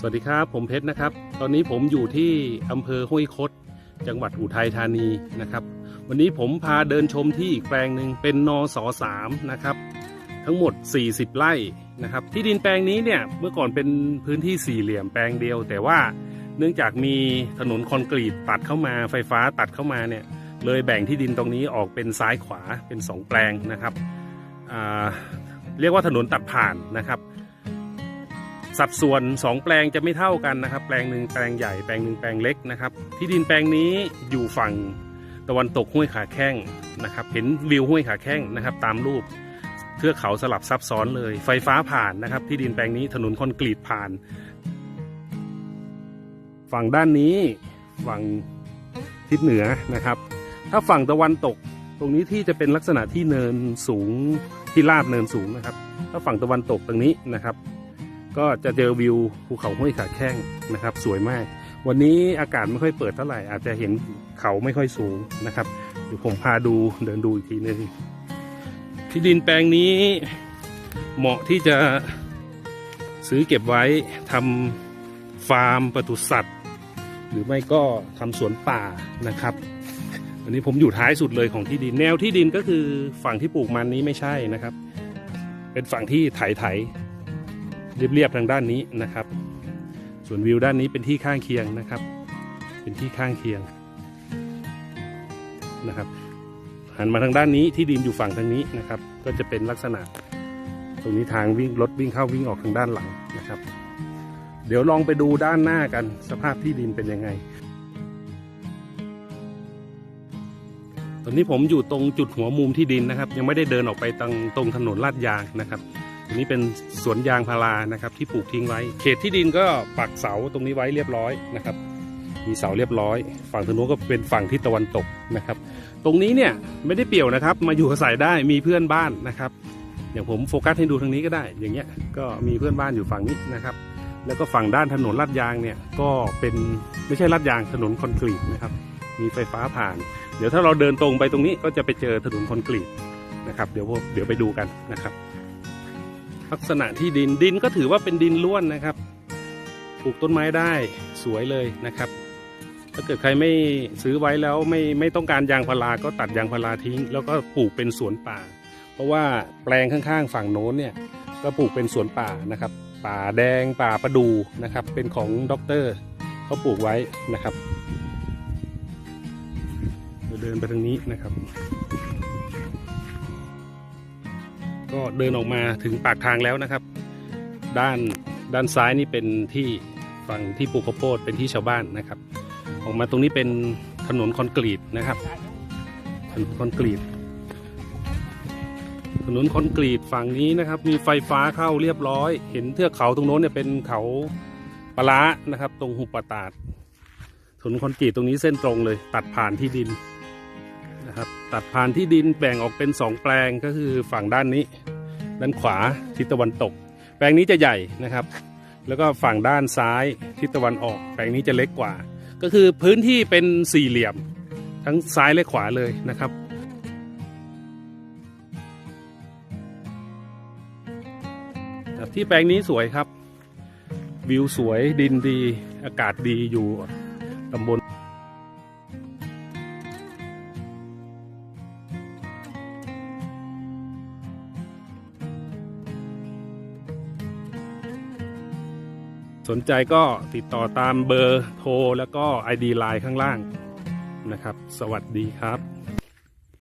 สวัสดีครับ ผมเพชรนะครับ ตอนนี้ผมอยู่ที่อำเภอห้วยคด จังหวัดอุทัยธานีนะครับ วันนี้ผมพาเดินชมที่อีกแปลงหนึ่งเป็นนสสามนะครับ ทั้งหมด 40 ไร่นะครับ ที่ดินแปลงนี้เนี่ยเมื่อก่อนเป็นพื้นที่สี่เหลี่ยมแปลงเดียว แต่ว่าเนื่องจากมีถนนคอนกรีตตัดเข้ามาไฟฟ้าตัดเข้ามาเนี่ยเลยแบ่งที่ดินตรงนี้ออกเป็นซ้ายขวาเป็นสองแปลงนะครับเรียกว่าถนนตัดผ่านนะครับ สัดส่วน 2 แปลงจะไม่เท่ากันนะครับ แปลงหนึ่งแปลงใหญ่แปลงหนึ่งแปลงเล็กนะครับ ที่ดินแปลงนี้อยู่ฝั่งตะวันตกห้วยขาแข้งนะครับ เห็นวิวห้วยขาแข้งนะครับ ตามรูปเทือกเขาสลับซับซ้อนเลย ไฟฟ้าผ่านนะครับ ที่ดินแปลงนี้ถนนคอนกรีตผ่าน ฝั่งด้านนี้ฝั่งทิศเหนือนะครับ ถ้าฝั่งตะวันตกตรงนี้ที่จะเป็นลักษณะที่เนินสูงที่ลาดเนินสูงนะครับ ถ้าฝั่งตะวันตกตรงนี้นะครับ ก็จะเจอวิวภูเขาห้วยขาแข้งนะครับ สวยมาก วันนี้อากาศไม่ค่อยเปิดเท่าไหร่อาจจะเห็นเขาไม่ค่อยสูงนะครับเดี๋ยวผมพาดูเดินดูอีกทีนึงที่ดินแปลงนี้เหมาะที่จะซื้อเก็บไว้ทำฟาร์มปศุสัตว์ หรือไม่ก็ทำสวนป่านะครับอันนี้ผมอยู่ท้ายสุดเลยของที่ดินแนวที่ดินก็คือฝั่งที่ปลูกมันนี้ไม่ใช่นะครับ เป็นฝั่งที่ไถไถ เรียบๆทางด้านนี้นะครับ ส่วนวิวด้านนี้เป็นที่ข้างเคียงนะครับ เป็นที่ข้างเคียงนะครับหันมาทางด้านนี้ที่ดินอยู่ฝั่งทางนี้นะครับ ก็จะเป็นลักษณะ ตรงนี้ทางวิ่งรถวิ่งเข้าวิ่งออกทางด้านหลังนะครับ เดี๋ยวลองไปดูด้านหน้ากันสภาพที่ดินเป็นยังไงตอนนี้ผมอยู่ตรงจุดหัวมุมที่ดินนะครับ ยังไม่ได้เดินออกไปตรงตรงถนนลาดยางนะครับ ตรงนี้เป็นสวนยางพารานะครับ ที่ปลูกทิ้งไว้ เขตที่ดินก็ปักเสาตรงนี้ไว้เรียบร้อยนะครับ มีเสาเรียบร้อย ฝั่งทางโน้นก็เป็นฝั่งที่ตะวันตกนะครับ ตรงนี้เนี่ยไม่ได้เปี่ยวนะครับ มาอยู่อาศัยได้มีเพื่อนบ้านนะครับ อย่างผมโฟกัสให้ดูทางนี้ก็ได้ อย่างเงี้ยก็มีเพื่อนบ้านอยู่ฝั่งนี้นะครับ แล้วก็ฝั่งด้านถนนลาดยางเนี่ยก็เป็นไม่ใช่ลาดยางถนนคอนกรีตนะครับ มีไฟฟ้าผ่าน เดี๋ยวถ้าเราเดินตรงไปตรงนี้ก็จะไปเจอถนนคอนกรีตนะครับ เดี๋ยวพวกเดี๋ยวไปดูกันนะครับ ลักษณะที่ดินดินก็ถือว่าเป็นดินล้วนนะครับ ปลูกต้นไม้ได้สวยเลยนะครับ ถ้าเกิดใครไม่ซื้อไว้แล้วไม่ไม่ต้องการยางพาราก็ตัดยางพาราทิ้ง แล้วก็ปลูกเป็นสวนป่า เพราะว่าแปลงข้างๆ ฝั่งโน้นเนี่ยก็ปลูกเป็นสวนป่านะครับ ป่าแดงป่าประดูนะครับ เป็นของด็อกเตอร์เขาปลูกไว้นะครับเดี๋ยวเดินไปทางนี้นะครับ ก็เดินออกมาถึงปากทางแล้วนะครับ ด้านด้านซ้ายนี่เป็นที่ฝั่งที่ปลูกข้าวโพดเป็นที่ชาวบ้านนะครับ ออกมาตรงนี้เป็นถนนคอนกรีตนะครับถนนคอนกรีต ถนนคอนกรีตฝั่งนี้นะครับ มีไฟฟ้าเข้าเรียบร้อย เห็นเทือกเขาตรงโน้นเนี่ยเป็นเขาปะละนะครับ ตรงหุบปะตาดถนนคอนกรีตตรงนี้เส้นตรงเลย ตัดผ่านที่ดิน นะครับ ตัดผ่านที่ดินแบ่งออกเป็นสองแปลงก็คือฝั่งด้านนี้ ด้านขวาทิศตะวันตก แปลงนี้จะใหญ่นะครับ แล้วก็ฝั่งด้านซ้ายทิศตะวันออก แปลงนี้จะเล็กกว่า ก็คือพื้นที่เป็นสี่เหลี่ยม ทั้งซ้ายและขวาเลยนะครับที่แปลงนี้สวยครับ วิวสวยดินดี อากาศดีอยู่ตำบล สนใจก็ติดต่อตามเบอร์โทร แล้วก็ ID ไลน์ข้างล่างนะครับ สวัสดีครับ